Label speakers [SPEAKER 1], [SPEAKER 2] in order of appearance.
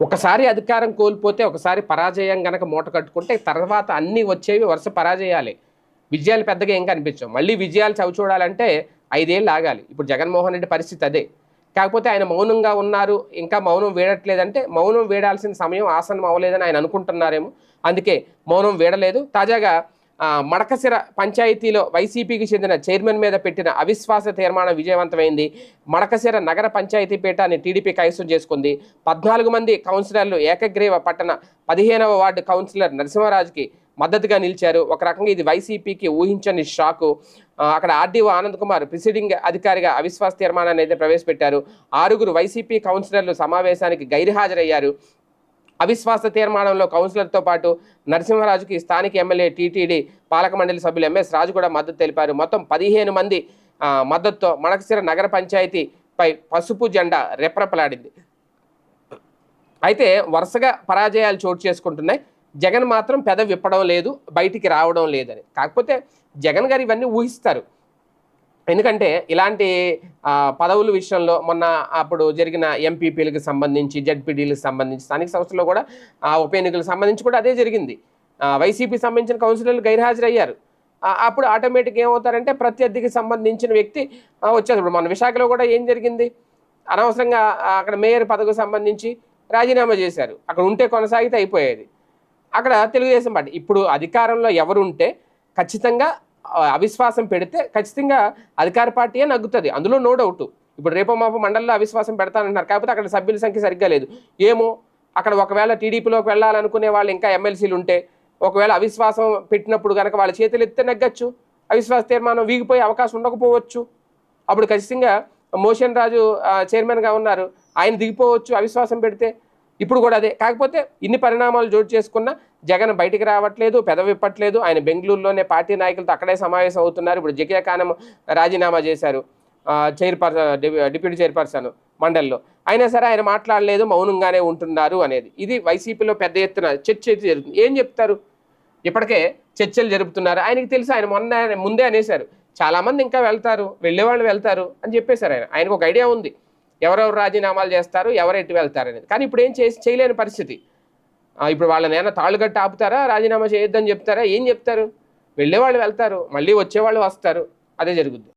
[SPEAKER 1] ఒకసారి అధికారం కోల్పోతే ఒకసారి పరాజయం గనక మూట కట్టుకుంటే తర్వాత అన్నీ వచ్చేవి వరుస పరాజయాలే. విజయాలు పెద్దగా ఏం కనిపించవు. మళ్ళీ విజయాలు చవి చూడాలంటే ఐదేళ్ళు ఆగాలి. ఇప్పుడు జగన్మోహన్ రెడ్డి పరిస్థితి అదే. కాకపోతే ఆయన మౌనంగా ఉన్నారు. ఇంకా మౌనం వీడట్లేదంటే మౌనం వీడాల్సిన సమయం ఆసనం అవ్వలేదని ఆయన అనుకుంటున్నారేమో. అందుకే మౌనం వీడలేదు. తాజాగా మడకసిర పంచాయతీలో వైసీపీకి చెందిన చైర్మన్ మీద పెట్టిన అవిశ్వాస తీర్మానం విజయవంతమైంది. మడకసిర నగర పంచాయతీ పీఠాన్ని టీడీపీ కైసం చేసుకుంది. పద్నాలుగు మంది కౌన్సిలర్లు ఏకగ్రీవ పట్టణ పదిహేనవ వార్డు కౌన్సిలర్ నరసింహరాజుకి మద్దతుగా నిలిచారు. ఒక రకంగా ఇది వైసీపీకి ఊహించని షాకు. అక్కడ ఆర్డీఓ ఆనంద్ కుమార్ ప్రిసిడింగ్ అధికారిగా అవిశ్వాస తీర్మానాన్ని అయితే ప్రవేశపెట్టారు. ఆరుగురు వైసీపీ కౌన్సిలర్లు సమావేశానికి గైర్హాజరయ్యారు. అవిశ్వాస తీర్మానంలో కౌన్సిలర్తో పాటు నరసింహరాజుకి స్థానిక ఎమ్మెల్యే టీటీడీ పాలక మండలి సభ్యులు ఎంఎస్ రాజు కూడా మద్దతు తెలిపారు. మొత్తం పదిహేను మంది మద్దతుతో మణకసిర నగర పంచాయతీపై పసుపు జెండా రెప్రపలాడింది అయితే వరుసగా పరాజయాలు చోటు చేసుకుంటున్నాయి. జగన్ మాత్రం పెద విప్పడం లేదు బయటికి రావడం లేదని. కాకపోతే జగన్ గారు ఇవన్నీ ఊహిస్తారు. ఎందుకంటే ఇలాంటి పదవుల విషయంలో మొన్న అప్పుడు జరిగిన ఎంపీపీలకు సంబంధించి జడ్పీడీలకు సంబంధించి స్థానిక సంస్థల్లో కూడా ఆ ఉప ఎన్నికలకు సంబంధించి కూడా అదే జరిగింది. వైసీపీ సంబంధించిన కౌన్సిలర్లు గైర్హాజరయ్యారు. అప్పుడు ఆటోమేటిక్ ఏమవుతారంటే ప్రత్యర్థికి సంబంధించిన వ్యక్తి వచ్చేటప్పుడు వచ్చారు ఇప్పుడు మన విశాఖలో కూడా ఏం జరిగింది? అనవసరంగా అక్కడ మేయర్ పదవికి సంబంధించి రాజీనామా చేశారు. అక్కడ ఉంటే కొనసాగితే అయిపోయేది. అక్కడ తెలుగుదేశం పార్టీ ఇప్పుడు అధికారంలో ఎవరు ఉంటే ఖచ్చితంగా అవిశ్వాసం పెడితే ఖచ్చితంగా అధికార పార్టీయే నగ్గుతుంది. అందులో నో డౌట్. ఇప్పుడు రేపో మాపు మండలిలో అవిశ్వాసం పెడతానంటున్నారు. కాకపోతే అక్కడ సభ్యుల సంఖ్య సరిగ్గా లేదు. ఏమో అక్కడ ఒకవేళ టీడీపీలోకి వెళ్ళాలనుకునే వాళ్ళు ఇంకా ఎమ్మెల్సీలు ఉంటే ఒకవేళ అవిశ్వాసం పెట్టినప్పుడు కనుక వాళ్ళ చేతులు ఎత్తే నగ్గచ్చు. అవిశ్వాస తీర్మానం వీగిపోయే అవకాశం ఉండకపోవచ్చు. అప్పుడు ఖచ్చితంగా మోషన్ రాజు చైర్మన్గా ఉన్నారు. ఆయన దిగిపోవచ్చు అవిశ్వాసం పెడితే. ఇప్పుడు కూడా అదే. కాకపోతే ఇన్ని పరిణామాలు జోడు చేసుకున్న జగన్ బయటికి రావట్లేదు పెదవిప్పట్లేదు ఆయన బెంగళూరులోనే పార్టీ నాయకులతో అక్కడే సమావేశం అవుతున్నారు. ఇప్పుడు జకియా కానం రాజీనామా చేశారు చైర్పర్సన్ డిప్యూటీ చైర్పర్సన్ మండలిలో. అయినా సరే ఆయన మాట్లాడలేదు మౌనంగానే ఉంటున్నారు అనేది. ఇది వైసీపీలో పెద్ద ఎత్తున చర్చ జరుగుతుంది. ఏం చెప్తారు? ఇప్పటికే చర్చలు జరుపుతున్నారు. ఆయనకి తెలుసు ఆయన మొన్న ముందే అనేశారు. చాలా మంది ఇంకా వెళ్తారు వెళ్ళే వాళ్ళు వెళ్తారు అని చెప్పేశారు ఆయన. ఆయనకు ఒక ఐడియా ఉంది. ఎవరెవరు రాజీనామాలు చేస్తారు ఎవరు ఎటు వెళ్తారు అనేది. కానీ ఇప్పుడు ఏం చేసి చేయలేని పరిస్థితి. ఇప్పుడు వాళ్ళని ఏమైనా తాళ్ళుగట్టు ఆపుతారా రాజీనామా చేయొద్దని చెప్తారా ఏం చెప్తారు? వెళ్ళేవాళ్ళు వెళ్తారు మళ్ళీ వచ్చేవాళ్ళు వస్తారు. అదే జరుగుద్ది.